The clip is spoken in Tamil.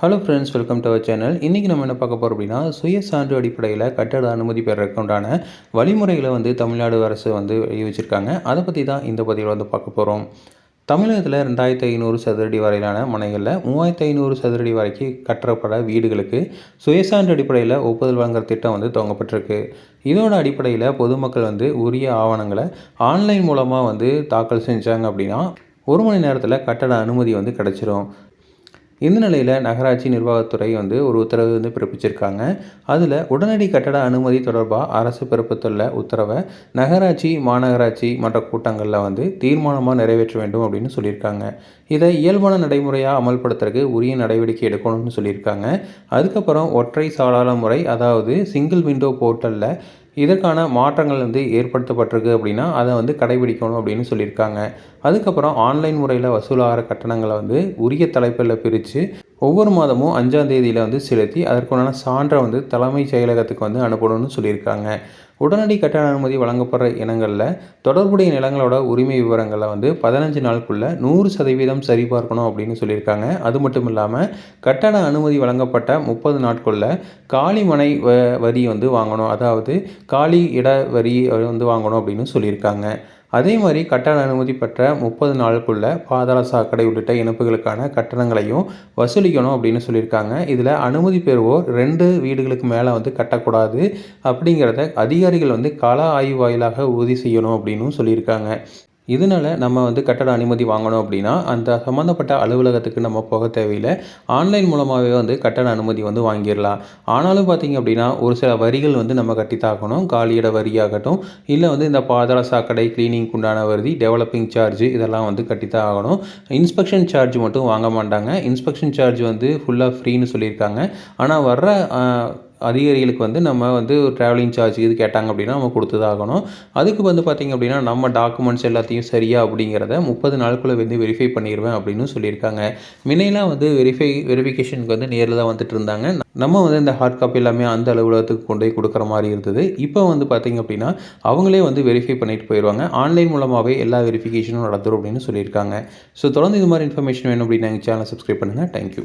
Hello friends welcome to our channel இன்றைக்கி நம்ம என்ன பார்க்க போகிறோம் அப்படின்னா சுய சான்று அடிப்படையில் கட்டட அனுமதி பெறறதுக்கு உண்டான வழிமுறைகளை வந்து தமிழ்நாடு அரசு வந்து வச்சுருக்காங்க அதை பற்றி தான் இந்த பதிவில் வந்து பார்க்க போகிறோம் தமிழகத்தில் ரெண்டாயிரத்தி ஐநூறு சதுரடி வரையிலான மனைகளில் மூவாயிரத்து ஐநூறு சதுரடி வரைக்கும் கட்டப்பட வீடுகளுக்கு சுயசான்று அடிப்படையில் ஒப்புதல் வழங்குற திட்டம் வந்து துவங்கப்பட்டிருக்கு. இதோட அடிப்படையில் பொதுமக்கள் வந்து உரிய ஆவணங்களை ஆன்லைன் மூலமாக வந்து தாக்கல் செஞ்சாங்க அப்படின்னா ஒரு மணி நேரத்தில் கட்டட அனுமதி வந்து கிடச்சிரும். இந்த நிலையில் நகராட்சி நிர்வாகத்துறை வந்து ஒரு உத்தரவு வந்து பிறப்பிச்சிருக்காங்க. அதில் உடனடி கட்டட அனுமதி தொடர்பாக அரசு பிறப்பித்துள்ள உத்தரவை நகராட்சி மாநகராட்சி மற்ற கூட்டங்களில் வந்து தீர்மானமாக நிறைவேற்ற வேண்டும் அப்படின்னு சொல்லியிருக்காங்க. இதை இயல்பான நடைமுறையாக அமல்படுத்துறதுக்கு உரிய நடவடிக்கை எடுக்கணும்னு சொல்லியிருக்காங்க. அதுக்கப்புறம் ஒற்றை சாளாள முறை அதாவது சிங்கிள் விண்டோ போர்ட்டலில் இதற்கான மாற்றங்கள் வந்து ஏற்படுத்தப்பட்டிருக்கு அப்படின்னா அதை வந்து கடைபிடிக்கணும் அப்படின்னு சொல்லியிருக்காங்க. அதுக்கப்புறம் ஆன்லைன் முறையில் வசூலாகிற கட்டணங்களை வந்து உரிய தலைப்பில் பிரித்து ஒவ்வொரு மாதமும் அஞ்சாம் தேதியில் வந்து செலுத்தி அதற்குண்டான சான்றை வந்து தலைமைச் செயலகத்துக்கு வந்து அனுப்பணும்னு சொல்லியிருக்காங்க. உடனடி கட்டண அனுமதி வழங்கப்படுற இனங்களில் தொடர்புடைய நிலங்களோட உரிமை விவரங்களை வந்து பதினஞ்சு நாளுக்குள்ளே நூறு சதவீதம் சரிபார்க்கணும் அப்படின்னு சொல்லியிருக்காங்க. அது மட்டும் இல்லாமல் கட்டண அனுமதி வழங்கப்பட்ட முப்பது நாட்குள்ள காலிமனை வ வரி வந்து வாங்கணும். அதாவது காலி இட வரி வந்து வாங்கணும் அப்படின்னு சொல்லியிருக்காங்க. அதே மாதிரி கட்டண அனுமதி பெற்ற முப்பது நாளுக்குள்ள பாதாள சாக்கடை உள்ளிட்ட இணைப்புகளுக்கான கட்டணங்களையும் வசூலிக்கணும் அப்படின்னு சொல்லியிருக்காங்க. இதில் அனுமதி பெறுவோர் ரெண்டு வீடுகளுக்கு மேலே வந்து கட்டக்கூடாது அப்படிங்கிறத அதிகாரிகள் வந்து கள ஆய்வு வாயிலாக உறுதி செய்யணும் அப்படின்னு சொல்லியிருக்காங்க. இதனால் நம்ம வந்து கட்டட அனுமதி வாங்கணும் அப்படின்னா அந்த சம்மந்தப்பட்ட அலுவலகத்துக்கு நம்ம போக தேவையில்லை. ஆன்லைன் மூலமாகவே வந்து கட்டட அனுமதி வந்து வாங்கிடலாம். ஆனாலும் பார்த்திங்க அப்படின்னா ஒரு சில வரிகள் வந்து நம்ம கட்டித்தாக்கணும் காலியிட வரியாகட்டும் இல்லை வந்து இந்த பாதாள சாக்கடை கிளீனிங் உண்டான வரி டெவலப்பிங் சார்ஜ் இதெல்லாம் வந்து கட்டித்தான் ஆகணும். இன்ஸ்பெக்ஷன் சார்ஜ் மட்டும் வாங்க மாட்டாங்க. இன்ஸ்பெக்ஷன் சார்ஜ் வந்து ஃபுல்லாக ஃப்ரீன்னு சொல்லியிருக்காங்க. ஆனால் வர்ற அதிகாரிகளுக்கு வந்து நம்ம வந்து ட்ராவலிங் சார்ஜ் இது கேட்டாங்க அப்படின்னா நம்ம கொடுத்து தான் ஆகணும் அதுக்கு வந்து பார்த்திங்க அப்படின்னா நம்ம டாக்குமெண்ட்ஸ் எல்லாத்தையும் சரியா அப்படிங்கிறத முப்பது நாளுக்குள்ளே வந்து வெரிஃபை பண்ணிடுவேன் அப்படின்னு சொல்லியிருக்காங்க. முன்னையெல்லாம் வந்து வெரிஃபை வெரிஃபிகேஷனுக்கு வந்து நேரில் தான் வந்துட்டு இருந்தாங்க. நம்ம வந்து இந்த ஹார்ட் காப்பி எல்லாமே அந்த அலுவலகத்துக்கு கொண்டு போய் கொடுக்குற மாதிரி இருந்தது. இப்போ வந்து பார்த்திங்க அப்படின்னா அவங்களே வந்து வெரிஃபை பண்ணிட்டு போயிடுவாங்க ஆன்லைன் மூலமாகவே எல்லா வெரிஃபிகேஷனும் நடத்துகிறோம் அப்படின்னு சொல்லியிருக்காங்க. ஸோ தொடர்ந்து இது மாதிரி இன்ஃபர்மேஷன் வேணும் அப்படின்னு எங்கள் சேனலை சப்ஸ்கிரைப் பண்ணுங்கள் தேங்க்யூ